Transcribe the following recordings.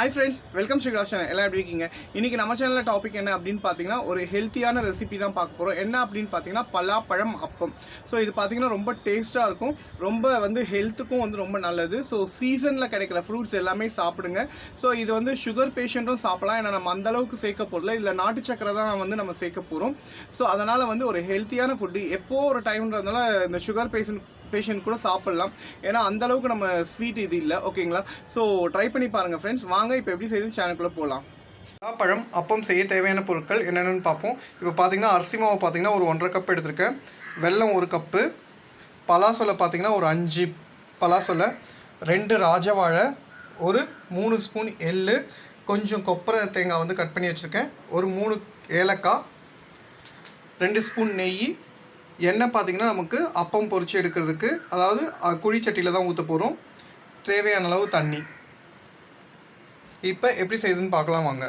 Hi friends welcome Sri channel எல்லாம் எப்படி இருக்கீங்க? இன்னைக்கு நம்ம சேனலில் டாபிக் என்ன அப்படின்னு பார்த்தீங்கன்னா ஒரு ஹெல்த்தியான ரெசிபி தான் பார்க்க போகிறோம் என்ன அப்படின்னு பார்த்தீங்கன்னா பலாப்பழம் அப்பம். ஸோ இது பார்த்தீங்கன்னா ரொம்ப டேஸ்ட்டாக இருக்கும். ரொம்ப வந்து ஹெல்த்துக்கும் வந்து ரொம்ப நல்லது. ஸோ சீசனில் கிடைக்கிற ஃப்ரூட்ஸ் எல்லாமே சாப்பிடுங்க. ஸோ இது வந்து சுகர் பேஷண்ட்டும் சாப்பிடலாம். ஏன்னா நம்ம அந்த அளவுக்கு சேர்க்க போகிறல இதில் நாட்டு சக்கரை தான் வந்து நம்ம சேர்க்க போகிறோம் ஸோ அதனால் வந்து ஒரு ஹெல்த்தியான ஃபுட்டு எப்போ ஒரு டைம்ன்றதுனால இந்த சுகர் பேஷண்ட் பேஷண்ட் கூட சாப்பிட்லாம். ஏன்னா அந்த அளவுக்கு நம்ம ஸ்வீட் இது இல்லை. ஓகேங்களா ஸோ ட்ரை பண்ணி பாருங்கள் ஃப்ரெண்ட்ஸ் வாங்க இப்போ எப்படி செய்யுது சேனலுக்குள்ளே போகலாம் பழம் அப்பம் செய்ய தேவையான பொருட்கள் என்னென்னு பார்ப்போம். இப்போ பார்த்தீங்கன்னா அரிசி மாவு பார்த்தீங்கன்னா ஒரு ஒன்றரை கப் எடுத்திருக்கேன். வெல்லம் ஒரு கப்பு பலாசொலை பார்த்தீங்கன்னா ஒரு அஞ்சு பலாசொலை ரெண்டு ராஜவாழை ஒரு மூணு ஸ்பூன் எள்ளு கொஞ்சம் கொப்பரை தேங்காய் வந்து கட் பண்ணி வச்சுருக்கேன். ஒரு மூணு ஏலக்காய் ரெண்டு ஸ்பூன் நெய் எண்ணெய் பார்த்தீங்கன்னா நமக்கு அப்பம் பொறிச்சு எடுக்கிறதுக்கு அதாவது குழிச்சட்டியில் தான் ஊற்ற போகிறோம் தேவையான அளவு தண்ணி. இப்போ எப்படி செய்யுதுன்னு பார்க்கலாம் வாங்க.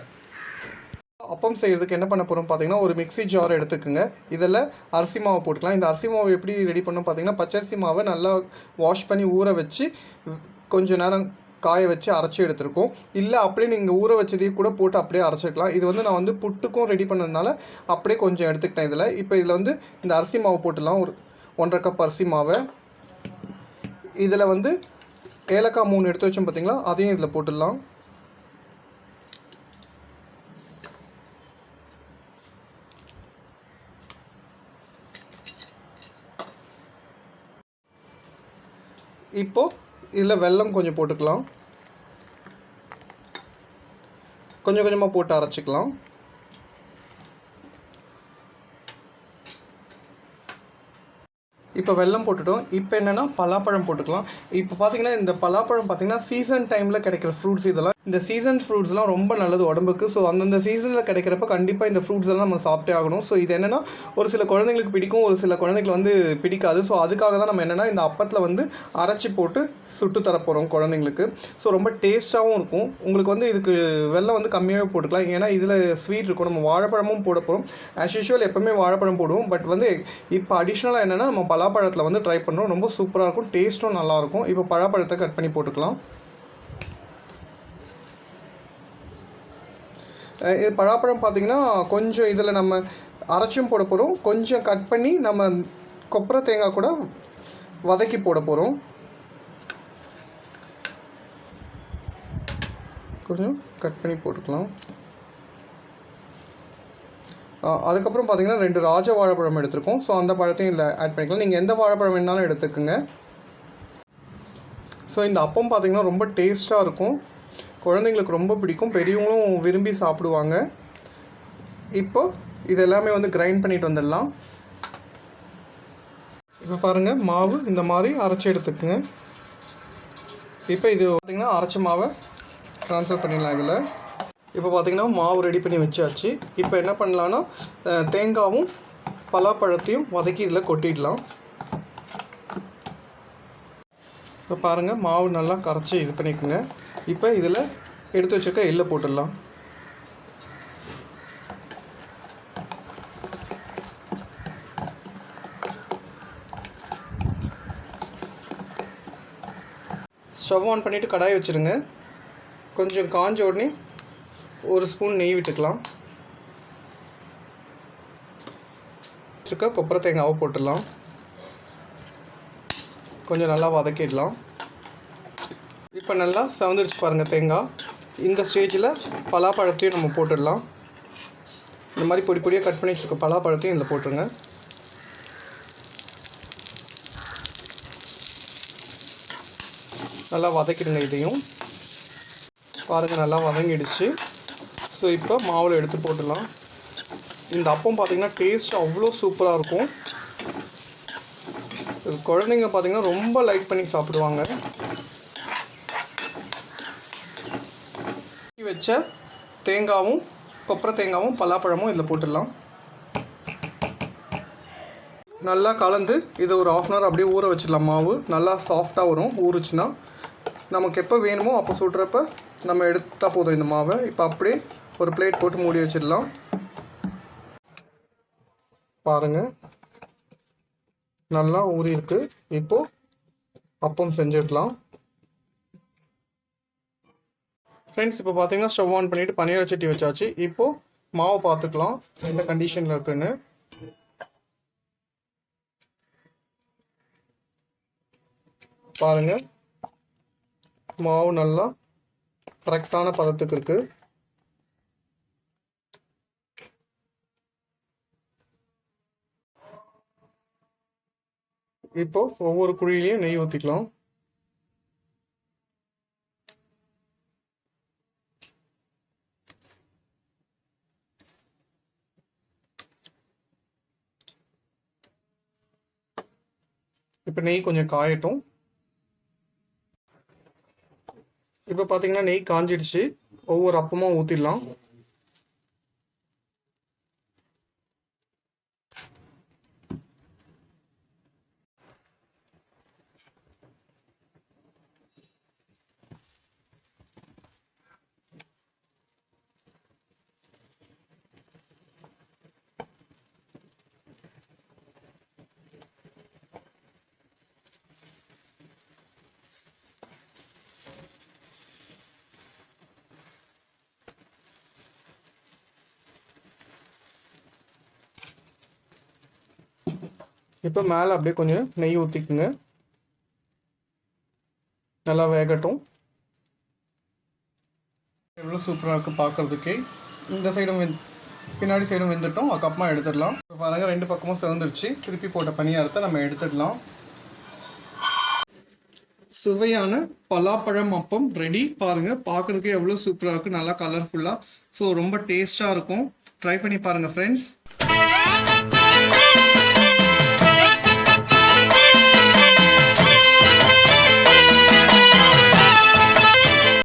அப்பம் செய்கிறதுக்கு என்ன பண்ண போகிறோம் பார்த்தீங்கன்னா ஒரு மிக்ஸி ஜார் எடுத்துக்கோங்க. இதில் அரிசி மாவு போட்டுக்கலாம். இந்த அரிசி மாவு எப்படி ரெடி பண்ணணும் பார்த்தீங்கன்னா பச்சரிசி மாவை நல்லா வாஷ் பண்ணி ஊற வச்சு கொஞ்சம் நேரம் காய வச்சு அரைச்சி எடுத்திருக்கோம். இல்லை அப்படியே நீங்கள் ஊற வச்சதையும் கூட போட்டு அப்படியே அரைச்சிக்கலாம். இது வந்து நான் வந்து புட்டுக்கும் ரெடி பண்ணதுனால அப்படியே கொஞ்சம் எடுத்துக்கிட்டேன் இதில். இப்போ இதில் வந்து இந்த அரிசி மாவு போட்டுடலாம். ஒரு ஒன்றரை கப் அரிசி மாவை. இதில் வந்து ஏலக்காய் மூணு எடுத்து வச்சோம் பார்த்தீங்களா அதையும் இதில் போட்டுடலாம். இப்போது இதில் வெல்லம் கொஞ்சம் போட்டுக்கலாம். கொஞ்சம் கொஞ்சமாக போட்டு அரைச்சிக்கலாம். இப்போ வெல்லம் போட்டுட்டோம். இப்போ என்னென்னா பலாப்பழம் போட்டுக்கலாம். இப்போ பார்த்தீங்கன்னா இந்த பலாப்பழம் பார்த்தீங்கன்னா சீசன் டைமில் கிடைக்கிற ஃப்ரூட்ஸ் இதெல்லாம் இந்த சீசன் ஃப்ரூட்ஸ்லாம் ரொம்ப நல்லது உடம்புக்கு. ஸோ அந்தந்த சீசனில் கிடைக்கிறப்ப கண்டிப்பாக இந்த ஃப்ரூட்ஸ் எல்லாம் நம்ம சாப்பிட்டே ஆகணும். ஸோ இது என்னென்னா ஒரு சில குழந்தைங்களுக்கு பிடிக்கும் ஒரு சில குழந்தைங்களுக்கு வந்து பிடிக்காது. ஸோ அதுக்காக தான் நம்ம என்னென்னா இந்த அப்பத்தில் வந்து அரைச்சி போட்டு சுட்டு தரப்போகிறோம் குழந்தைங்களுக்கு. ஸோ ரொம்ப டேஸ்ட்டாகவும் இருக்கும். உங்களுக்கு வந்து இதுக்கு வெள்ளம் வந்து கம்மியாகவே போட்டுக்கலாம். ஏன்னா இதில் ஸ்வீட் இருக்கும். நம்ம வாழைப்பழமும் போட போகிறோம் ஆஸ் யூஷுவல் எப்போவுமே வாழைப்பழம் போடுவோம். பட் வந்து இப்போ அடிஷ்னலாக என்னென்னா நம்ம பலாப்பழத்தில் வந்து ட்ரை பண்ணுறோம் ரொம்ப சூப்பராக இருக்கும். டேஸ்ட்டும் நல்லாயிருக்கும் இப்போ பலாப்பழத்தை கட் பண்ணி போட்டுக்கலாம். இது பலாப்பழம் பார்த்தீங்கன்னா கொஞ்சம் இதில் நம்ம அரைச்சும் போட போகிறோம் கொஞ்சம் கட் பண்ணி நம்ம கொப்பரை தேங்காய் கூட வதக்கி போட போகிறோம் கொஞ்சம் கட் பண்ணி போட்டுக்கலாம். அதுக்கப்புறம் பார்த்தீங்கன்னா ரெண்டு ராஜ வாழைப்பழம் எடுத்திருக்கோம். ஸோ அந்த பழத்தையும் இதில் ஆட் பண்ணிக்கலாம். நீங்கள் எந்த வாழைப்பழம் வேணாலும் எடுத்துக்கோங்க. ஸோ இந்த அப்பம் பார்த்தீங்கன்னா ரொம்ப டேஸ்ட்டாக இருக்கும். குழந்தைங்களுக்கு ரொம்ப பிடிக்கும். பெரியவங்களும் விரும்பி சாப்பிடுவாங்க. இப்போ இது எல்லாமே வந்து கிரைண்ட் பண்ணிட்டு வந்துடலாம். இப்போ பாருங்கள் மாவு இந்த மாதிரி அரைச்சி எடுத்துக்கோங்க. இப்போ இது பார்த்திங்கன்னா அரைச்ச மாவை ட்ரான்ஸ்ஃபர் பண்ணிடலாம் இதில். இப்போ பார்த்திங்கன்னா மாவு ரெடி பண்ணி வச்சாச்சு. இப்போ என்ன பண்ணலான்னா தேங்காவும் பலாப்பழத்தையும் வதக்கி இதில் கொட்டிடலாம். இப்போ பாருங்கள் மாவு நல்லா கரைச்சி இது பண்ணிக்கோங்க. இப்போ இதில் எடுத்து வச்சுருக்க எள்ளை போட்டுடலாம். ஸ்டவ் ஆன் பண்ணிவிட்டு கடாய் வச்சுருங்க. கொஞ்சம் காஞ்ச உடனே ஒரு ஸ்பூன் நெய் விட்டுக்கலாம். வச்சுருக்க கொப்பரை தேங்காவை போட்டுடலாம். கொஞ்சம் நல்லா வதக்கிடலாம். இப்போ நல்லா செவந்துருச்சு பாருங்கள் தேங்காய் இந்த ஸ்டேஜில் பலாப்பழத்தையும் நம்ம போட்டுடலாம். இந்த மாதிரி பொடி பொடியாக கட் பண்ணி வச்சுருக்க பலாப்பழத்தையும் இதில் போட்டுருங்க. நல்லா வதக்கிடுங்க இதையும். பாருங்கள் நல்லா வதங்கிடுச்சு. ஸோ இப்போ மாவில் எடுத்து போட்டுடலாம். இந்த அப்பம் பார்த்தீங்கன்னா டேஸ்ட் அவ்வளோ சூப்பராக இருக்கும். குழந்தைங்க பார்த்தீங்கன்னா ரொம்ப லைக் பண்ணி சாப்பிடுவாங்க. ஊத்தி தேங்காவும் கொப்பரை தேங்காவும் பலாப்பழமும் இதில் போட்டுடலாம். நல்லா கலந்து இதை ஒரு ஆஃப் அன் ஹவர் அப்படியே ஊற வச்சிடலாம். மாவு நல்லா சாஃப்டாக வரும் ஊறுச்சுன்னா. நமக்கு எப்போ வேணுமோ அப்போ சுடுறப்ப நம்ம எடுத்தால் போதும் இந்த மாவை. இப்போ அப்படியே ஒரு பிளேட் போட்டு மூடி வச்சிடலாம். பாருங்கள் நல்லா ஊறி இருக்குது இப்போது அப்பம் செஞ்சிடலாம். ஃப்ரெண்ட்ஸ் இப்போ பார்த்தீங்கன்னா ஸ்டவ் ஆன் பண்ணிவிட்டு பனியார சட்டி வச்சாச்சு. இப்போது மாவு பார்த்துக்கலாம். எந்த கண்டிஷனில் இருக்குன்னு. பாருங்கள் மாவு நல்லா கரெக்டான பதத்துக்கு இருக்கு. இப்போ ஒவ்வொரு குழியிலையும் நெய் ஊற்றிக்கலாம் இப்போ நெய் கொஞ்சம் காயட்டும். இப்போ பார்த்தீங்கன்னா நெய் காஞ்சிடுச்சு. ஒவ்வொரு அப்பமும் ஊற்றிடலாம் இப்போ மேலே அப்படியே கொஞ்சம் நெய் ஊற்றிக்குங்க நல்லா வேகட்டும். எவ்வளோ சூப்பராக இருக்குது பார்க்குறதுக்கே இந்த சைடும் வெந் பின்னாடி சைடும் வெந்துட்டோம். அதுக்கப்புறமா எடுத்துடலாம். இப்போ பாருங்கள் ரெண்டு பக்கமும் சிவந்துருச்சு. திருப்பி போட்ட பணியாரத்தை நம்ம எடுத்துடலாம். சுவையான பலாப்பழம் அப்பம் ரெடி பாருங்கள் பார்க்கறதுக்கே எவ்வளோ சூப்பராக இருக்குது நல்லா கலர்ஃபுல்லாக ஸோ ரொம்ப டேஸ்ட்டாக இருக்கும். ட்ரை பண்ணி பாருங்கள் ஃப்ரெண்ட்ஸ்